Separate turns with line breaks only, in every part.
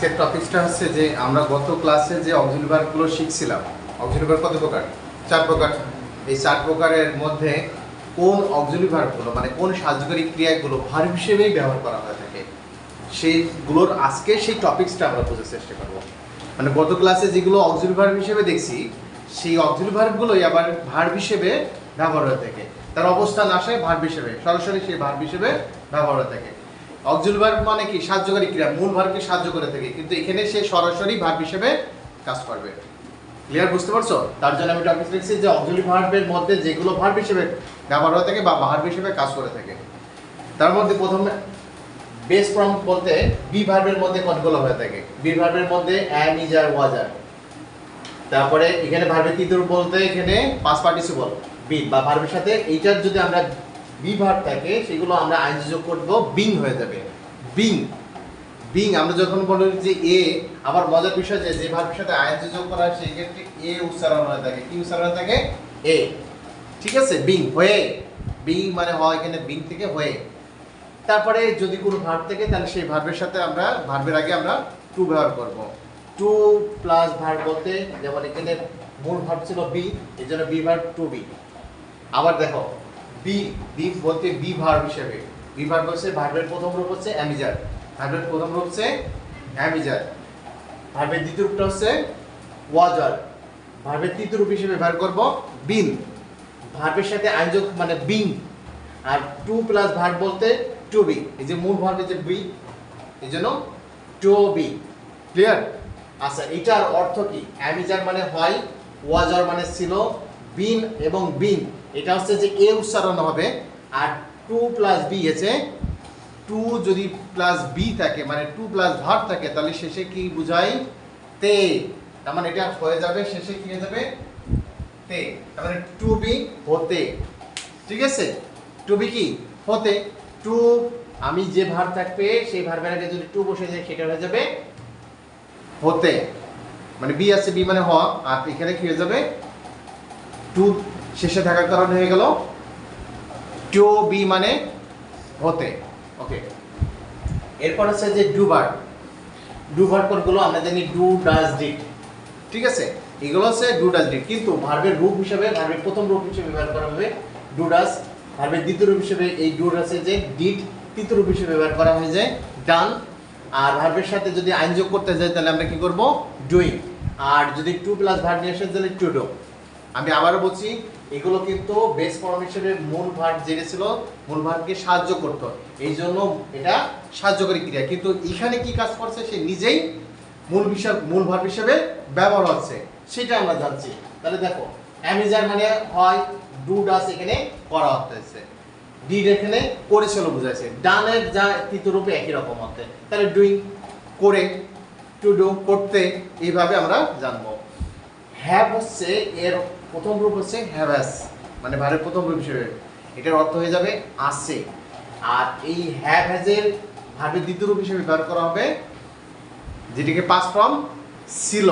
আজকের টপিকসটা হচ্ছে যে আমরা গত ক্লাসে যে অক্সিলারি ভার্বগুলো শিখছিলাম অক্সিলারি ভার্ব কত প্রকার? চার প্রকার। এই চার প্রকারের মধ্যে কোন অক্সিলারি ভার্বগুলো মানে কোন সাহায্যকারী ক্রিয়াগুলো ভার্ব হিসেবেই ব্যবহার করা হয়ে থাকে, সেইগুলোর আজকে সেই টপিকসটা আমরা বোঝার চেষ্টা করব। মানে গত ক্লাসে যেগুলো অক্সিলারি ভার্ব হিসেবে দেখছি, সেই অক্সিলারি ভার্বগুলোই আবার ভার্ব হিসেবে ব্যবহার হয়ে থাকে। তার অবস্থান আসে ভার্ব হিসেবে, সরাসরি সেই ভার্ব হিসেবে ব্যবহার হয়ে থাকে। অক্সিলারি ভার্ব মানে কি? সাহায্যকারী ক্রিয়া। মূল ভার্বকে সাহায্য করে থাকে। কিন্তু এখানে সে সরাসরি ভার্ব হিসেবে কাজ করবে। ক্লিয়ার বুঝতে পারছ? তার জন্য আমি টপিক লিখছি যে অক্সিলারি ভার্বের মধ্যে যেগুলো ভার্ব হিসেবে ব্যবহার হয়ে থাকে বা ভার্ব হিসেবে কাজ করে থাকে। তার মধ্যে প্রথমে বেস ফর্ম বলতে বি ভার্বের মধ্যে কোনগুলো হয়ে থাকে? বি ভার্বের মধ্যে অ্যাম ইজ আর ওয়াজ আর তারপরে এখানে ভার্বের রূপ বলতে এখানে পাঁচ পার্টিসিপল বি বা ভার্বের সাথে এইটার যদি আমরা বি ভার্ব থাকে সেগুলো আমরা আইনজি যোগ করব, বিং হয়ে যাবে। বিং। বিং, আমরা যখন বলি যে এ, আবার মজার বিষয় যে যে ভার্বের সাথে আইনজি যোগ করা হয়, সেই ক্ষেত্রে এ উচ্চারণ হয়ে থাকে। কি উচ্চারণ থাকে? এ। ঠিক আছে? বিং, হয়ে। বিং মানে হয় এখানে বিং থেকে হয়ে। তারপরে যদি কোনো ভার্ব থাকে, তাহলে সেই ভার্বের সাথে আমরা ভার্বের আগে আমরা টু ব্যবহার করব। টু প্লাস ভার্ব বলতে, যেমন এখানে মূল ভার্ব ছিল বি এই জন্য বি ভার্ব টু বি। আবার দেখো বি বি বলতে বি ভার্ব হিসেবে। বি ভার্ব হচ্ছে ভার্বের প্রথম রূপ হচ্ছে অ্যামিজার ভার্বের প্রথম রূপ হচ্ছে অ্যামিজার ভার্বের দ্বিতীয় রূপটা হচ্ছে ওয়াজার। ভার্বের তৃতীয় রূপ হিসেবে ব্যবহার করব বিন ভার্বের সাথে আইনযোগ মানে বিং আর টু প্লাস ভার্ব বলতে টু বি এই যে মূল ভার্ব যে বি এই জন্য টু বি ক্লিয়ার আচ্ছা এটার অর্থ কি? অ্যামিজার মানে হয়, ওয়াজার মানে ছিল বিন এবং বিন। এটা হচ্ছে যে এ উচ্চারণ হবে, আর টু প্লাস বি আছে টু যদি প্লাস বি থাকে মানে টু প্লাস ভার থাকে, তাহলে শেষে কি বুঝাই? তে। তার মানে এটা হয়ে যাবে, শেষে কি হয়ে যাবে? তে। তার মানে টু বি হতে। ঠিক আছে? টু বি কি? হতে। টু, আমি যে ভার থাকবে, সেই ভার আগে যদি টু বসে যায়, সেটা হয়ে যাবে হতে। মানে বি আছে, বি মানে হওয়া আর এখানে কি হয়ে যাবে? টু শেষে থাকার কারণে হয়ে গেল। টু বি মানে হতে। ওকে। এরপর হচ্ছে যে ডুবার ডুবার কোনগুলো আমরা জানি ডু ডাজ ডিড। ঠিক আছে? এগুলো হচ্ছে ডু ডাজ ডিট কিন্তু ভার্বের রূপ হিসেবে, ভার্বের প্রথম রূপ হিসেবে ব্যবহার করা হবে ডু ডাজ। ভার্বের দ্বিতীয় রূপ হিসেবে এই ডু ডাসে যে ডিড, তৃতীয় রূপ হিসেবে ব্যবহার করা হয়ে যায় ডান। আর ভার্বের সাথে যদি আইন যোগ করতে যাই, তাহলে আমরা কি করব? ডুইং। আর যদি টু প্লাস ভার্ব নিয়ে আসে, তাহলে টু ডো। আমি আবারও বলছি, এগুলো কিন্তু বেস ফর্ম হিসেবে মূল ভার্ব যেটা ছিল, মূল ভার্বকে সাহায্য করতো। এই জন্য এটা সাহায্যকারী ক্রিয়া। কিন্তু এখানে কি কাজ করছে, সে নিজেই মূল বিষয়, মূল ভার্ব হিসেবে ব্যবহার হচ্ছে। সেটা আমরা জানছি। তাহলে দেখো, অ্যামিজার মানে হয় ডু ডাস এখানে করা হচ্ছে। ডিড এখানে করেছিল বুঝাইছে। ডানের যা তৃতীয় রূপে একই রকম হতে তাহলে ডুইং করে টু ডু করতে, এইভাবে আমরা জানব। হ্যাভ হচ্ছে এর প্রথম রূপ হচ্ছে হ্যাভাস মানে ভারের প্রথম রূপ হিসেবে। এটার অর্থ হয়ে যাবে আছে। আর এই হ্যাভ হ্যাজের ভাবের দ্বিতীয় রূপ হিসেবে ব্যবহার করা হবে, যেটিকে পাস ফ্রম ছিল।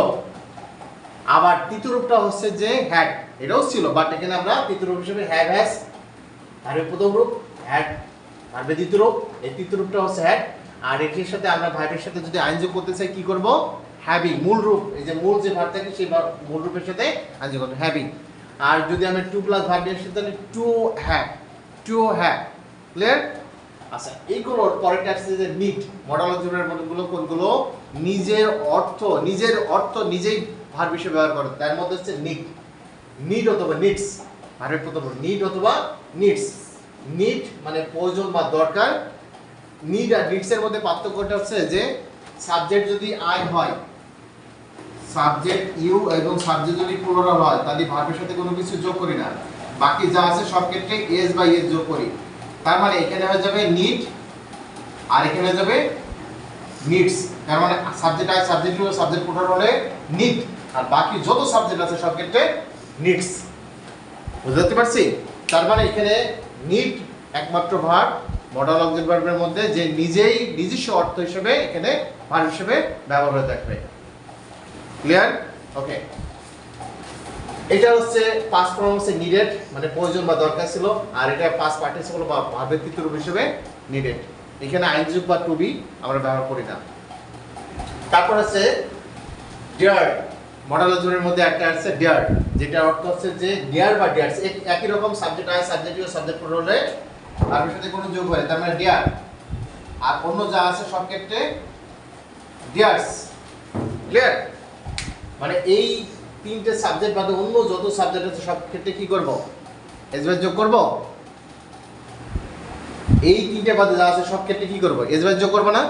আবার তৃতীয় রূপটা হচ্ছে যে হ্যাড এটাও ছিল বাট এখানে আমরা তৃতীয় রূপ হিসেবে হ্যাভ হ্যাজ ভার্বের প্রথম রূপ হ্যাড ভার্বের দ্বিতীয় রূপ, এই তৃতীয় রূপটা হচ্ছে হ্যাড আর এটির সাথে আমরা ভার্বের সাথে যদি আইন যোগ করতে চাই, কি করব? হ্যাভিং মূল রূপ, এই যে মূল যে ভার্ব থাকে সেই মূল রূপের সাথে আইন যোগ করব হ্যাভিং আর যদি আমরা টু প্লাস ভার্ব নিয়ে আসি, তাহলে to have to have clear আচ্ছা এইগুলোর পরেরটা আসছে যে নিট মডেল অক্সিলারি মডেলগুলো কোনগুলো? নিজের অর্থ নিজের অর্থ নিজেই ভার্ব হিসেবে ব্যবহার করে। তার মধ্যে হচ্ছে নিট নিড অথবা নিডস ভার্বের প্রথম নিড অথবা নিডস নিড মানে প্রয়োজন বা দরকার নিড আর নিডস এর মধ্যে পার্থক্যটা হচ্ছে যে সাবজেক্ট যদি আই হয় সাবজেক্ট ইউ এবং সাবজেক্ট যদি প্লুরাল হয়, তাহলে ভার্বের সাথে কোনো কিছু যোগ করি না। বাকি যা আছে সব ক্ষেত্রে এস বাই এস যোগ করি। তার মানে এখানে হয়ে যাবে নিড আর এখানে হয়ে যাবে নিডস তার মানে subject I subject you subject plural হলে নিড আর বাকি যত সাবজেক্ট আছে সব ক্ষেত্রে নিডস বুঝতে পারছি? তার মানে এখানে নিড একমাত্র ভার্ব মডেল অবজেক্ট ভার্বের মধ্যে যে নিজেই নিজস্ব অর্থ হিসেবে এখানে ভার্ব হিসেবে ব্যবহার হয়ে থাকবে ক্লিয়ার ওকে এটা হচ্ছে পাস ফর্ম হচ্ছে নিডেড মানে প্রয়োজন বা দরকার ছিল, আর এটা পাস পার্টিসিপল বা তৃতীয় রূপ হিসেবে নিডেড এখানে আইনযোগ বা টু বি আমরা ব্যবহার করি না। তারপর আছে ডিয়ার মডেল জোনের মধ্যে একটা আছে ডিয়ার যেটা অর্থ হচ্ছে যে ডিয়ার বা ডিয়ার্স একই রকম সাবজেক্ট আছে সাবজেক্ট সাবজেক্ট হলে তার সাথে কোনো যোগ হয় তার মানে ডিয়ার আর অন্য যা আছে সব ক্ষেত্রে ডিয়ার্স ক্লিয়ার মানে এই তিনটে সাবজেক্ট বাদে অন্য যত সাবজেক্ট আছে সব ক্ষেত্রে কি করব? এজবার যোগ করব? এই তিনটে বাদে যা আছে সব ক্ষেত্রে কি করব? এজবার যোগ করব না?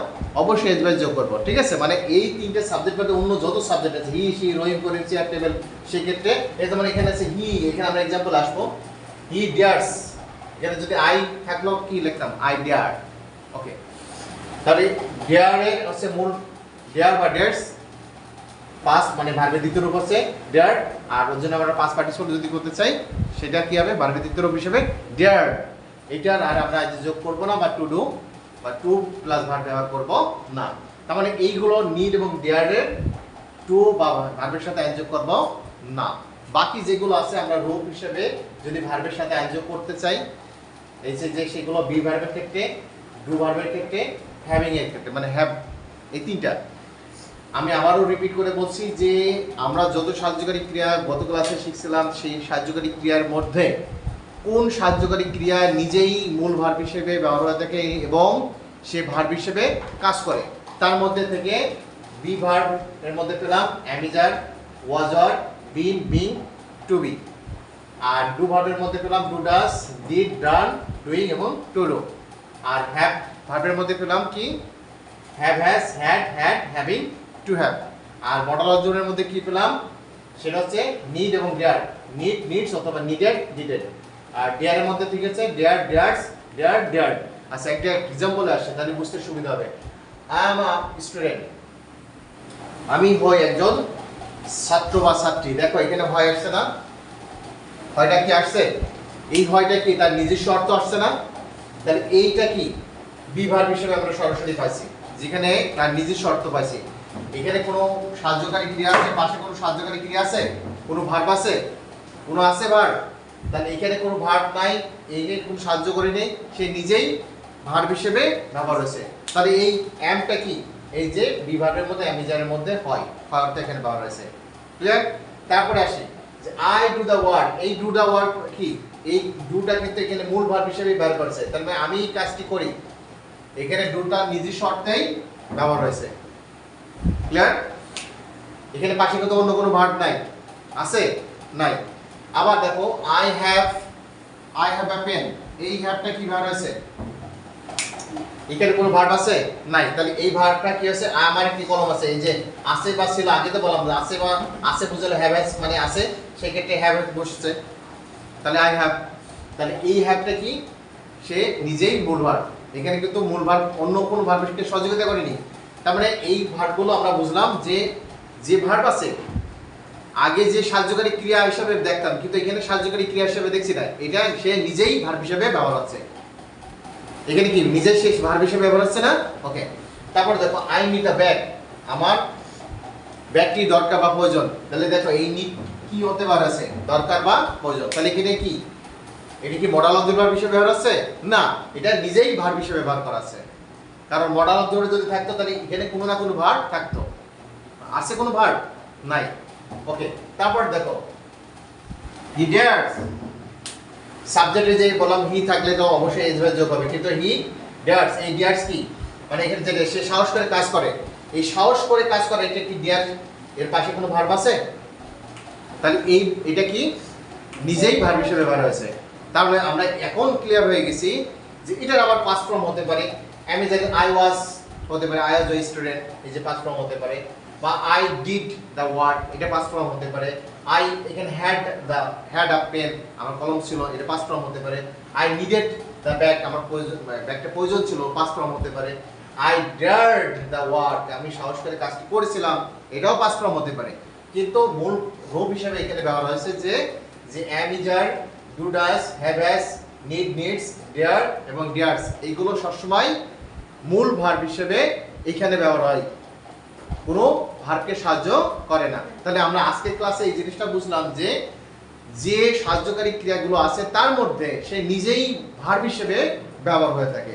অবশ্যই এজবার যোগ করব, ঠিক আছে? মানে এই তিনটে সাবজেক্ট বাদে অন্য যত সাবজেক্ট আছে he she Rahim Karim chair table সেই ক্ষেত্রে, এই যেমন এখানে আছে হি এখানে আমরা এক্সাম্পল আসব। হি ডিয়ার্স এখানে যদি আই থাকল কি লিখতাম? আই ডিয়ার ওকে তাহলে ডিয়ারের হচ্ছে মূল ডিয়ার বা ডেয়ার্স পাস মানে ভার্বের দ্বিতীয় রূপ হচ্ছে ডিয়ার আর ওর জন্য আমরা পাস পার্টিসিপেট যদি করতে চাই, সেটা কি হবে? ভার্বের দ্বিতীয় রূপ হিসেবে ডিয়ার এটার আর আমরা আজ যোগ করব না বা টু ডু বা টু প্লাস ভার্ব ব্যবহার করব না। তার মানে এইগুলো নিড এবং ডিয়ারের টু বা ভার্বের সাথে অ্যাড যোগ করব না। বাকি যেগুলো আছে আমরা রূপ হিসেবে যদি ভার্বের সাথে অ্যাড যোগ করতে চাই এই যে সেগুলো বি ভার্বের ক্ষেত্রে ডু ভার্বের ক্ষেত্রে হ্যাভিং এর ক্ষেত্রে মানে হ্যাভ এই তিনটা। আমি আবারও রিপিট করে বলছি যে, আমরা যত সাহায্যকারী ক্রিয়া গত ক্লাসে শিখছিলাম, সেই সাহায্যকারী ক্রিয়ার মধ্যে কোন সাহায্যকারী ক্রিয়া নিজেই মূল ভার্ব হিসেবে ব্যবহার হয়ে থাকে এবং সে ভার্ব হিসেবে কাজ করে? তার মধ্যে থেকে বি ভার্ব এর মধ্যে পেলাম am is are was were been being to be R do ভার্বের মধ্যে পেলাম do does, did, done, doing এবং টু ডু আর হ্যাভ ভার্বের মধ্যে পেলাম কি? Have has, had had, having, to have. R modal অর্জনের মধ্যে কি পেলাম? সেটা হচ্ছে নিড এবং ডেয়ার। নিড, নিডস অথবা নিডেড, ডিডেড। আর ডেয়ারের মধ্যে ঠিক আছে, ডেয়ার, ডেয়ার্স, ডেয়ার ডেয়ার আচ্ছা একটা এক্সাম্পল আসছে তাহলে বুঝতে সুবিধা হবে। আই এম আ স্টুডেন্ট আমি হই একজন ছাত্র বা ছাত্রী। দেখো, এখানে হয় আসছে না? হয়টা কি আসছে? এই হয়টা কি তার নিজস্ব অর্থ আসছে না? তাহলে এইটা কি? বিভার হিসেবে আমরা সরাসরি পাইছি, যেখানে তার নিজস্ব অর্থ পাইছি। এখানে কোনো সাহায্যকারী ক্রিয়া আছে? পাশে কোনো সাহায্যকারী ক্রিয়া আছে? কোনো ভার্ব আছে? কোনো আছে ভার্ব তাহলে এখানে কোনো ভার্ব নাই এইখানে কোনো সাহায্য করে নেই, সে নিজেই ভার্ব হিসেবে ব্যবহার হয়েছে। তাহলে এই অ্যামটা কি? এই যে বিভাগের মধ্যে অ্যামিজারের মধ্যে হয় অর্থ এখানে ব্যবহার হয়েছে। ক্লিয়ার তারপরে আসি। আই ডু দা ওয়ার্ড এই ডু দ্য ওয়ার্ড কি? এই ডুটা কিন্তু এখানে মূল ভার্ব হিসেবে ব্যবহার করেছে। তার মানে আমি কাজটি করি। এখানে ডুটা নিজস্ব অর্থেই ব্যবহার হয়েছে। ক্লিয়ার এখানে পাশে কিন্তু অন্য কোনো ভার্ব নাই। আছে? নাই। আবার দেখো I have I have a pen এই হ্যাভটা কি ভার্ব হয়েছে? এখানে কোনো ভার্ব আছে? নাই। তাহলে এই ভার্বটা কি আছে আমার একটি কলম আছে। এই যে, আছে বা ছিল, আগে তো বললাম আছে বা, আছে বুঝলে হ্যাভ মানে আছে। সেক্ষেত্রে হ্যাভ বসছে। তাহলে আই হ্যাভ তাহলে এই হ্যাভটা কি? সে নিজেই মূল ভার্ব এখানে কিন্তু মূল ভার্ব অন্য কোনো ভার্বের সহযোগিতা করেনি। তার মানে এই ভার্বগুলো আমরা বুঝলাম যে যে ভার্ব আছে, আগে যে সাহায্যকারী ক্রিয়া হিসেবে দেখতাম, কিন্তু এখানে সাহায্যকারী ক্রিয়া হিসেবে দেখছি না। এটা সে নিজেই ভার্ব হিসেবে ব্যবহার হচ্ছে। এখানে কি, নিজের শেষ ভার্ব হিসেবে ব্যবহার হচ্ছে না? ওকে তারপর দেখো আই নিড আ ব্যাগ আমার ব্যাগটি দরকার বা প্রয়োজন। তাহলে দেখো, এই নিড কি হতে পারে দরকার বা প্রয়োজন। তাহলে এখানে কি? এটা কি মডাল অফ ভার্ব হিসেবে ব্যবহার আছে? না, এটা নিজেই ভার্ব হিসেবে ব্যবহার করা আছে। কারণ মডাল অফ যদি থাকতো, তাহলে এখানে কোনো না কোনো ভার্ব থাকতো। আছে কোনো ভার্ব নাই। ওকে তারপর দেখো। হি ডেয়ার্স সাবজেক্টে যে বললাম হি থাকলে তো অবশ্যই এজ যোগ হবে। কিন্তু হি ডেয়ার্স এই ডেয়ার্স কি? মানে এখানে যে সে সাহস করে কাজ করে। এই সাহস করে কাজ করে এটা কি ডেয়ার এর পাশে কোনো ভার্ব আছে? তাহলে এই, এটা কি নিজেই ভার্ব হিসেবে ব্যবহার হয়েছে? তাহলে আমরা এখন ক্লিয়ার হয়ে গেছি যে এটার আবার পাস ফর্ম হতে পারে। আমি যেমন আই ওয়াজ হতে পারে আই ওয়াজ এ স্টুডেন্ট এই যে পাস ফর্ম হতে পারে। বা আই ডিড দ্য ওয়ার্ড এটা পাস ফর্ম হতে পারে। আই এখানে had the had a pen আমার কলম ছিল, এটা পাস ফর্ম হতে পারে। আই নিডেড দ্য ব্যাগ আমার প্রয়োজন, ব্যাগটা প্রয়োজন ছিল পাস ফর্ম হতে পারে। আই ডার্ড দ্য ওয়ার্ড আমি সাহস করে কাজটি করেছিলাম, এটাও পাস ফর্ম হতে পারে। কিন্তু মূল রূপ হিসেবে এখানে ব্যবহার হয়েছে যে যে am is are do does have has need needs dare এবং ডিয়ার্স এইগুলো সবসময় মূল ভার্ব হিসেবে এখানে ব্যবহার হয়। কোনো ভার্বকে সাহায্য করে না। তাহলে আমরা আজকের ক্লাসে এই জিনিসটা বুঝলাম যে যে সাহায্যকারী ক্রিয়াগুলো আছে তার মধ্যে সে নিজেই ভার্ব হিসেবে ব্যবহার হয়ে থাকে।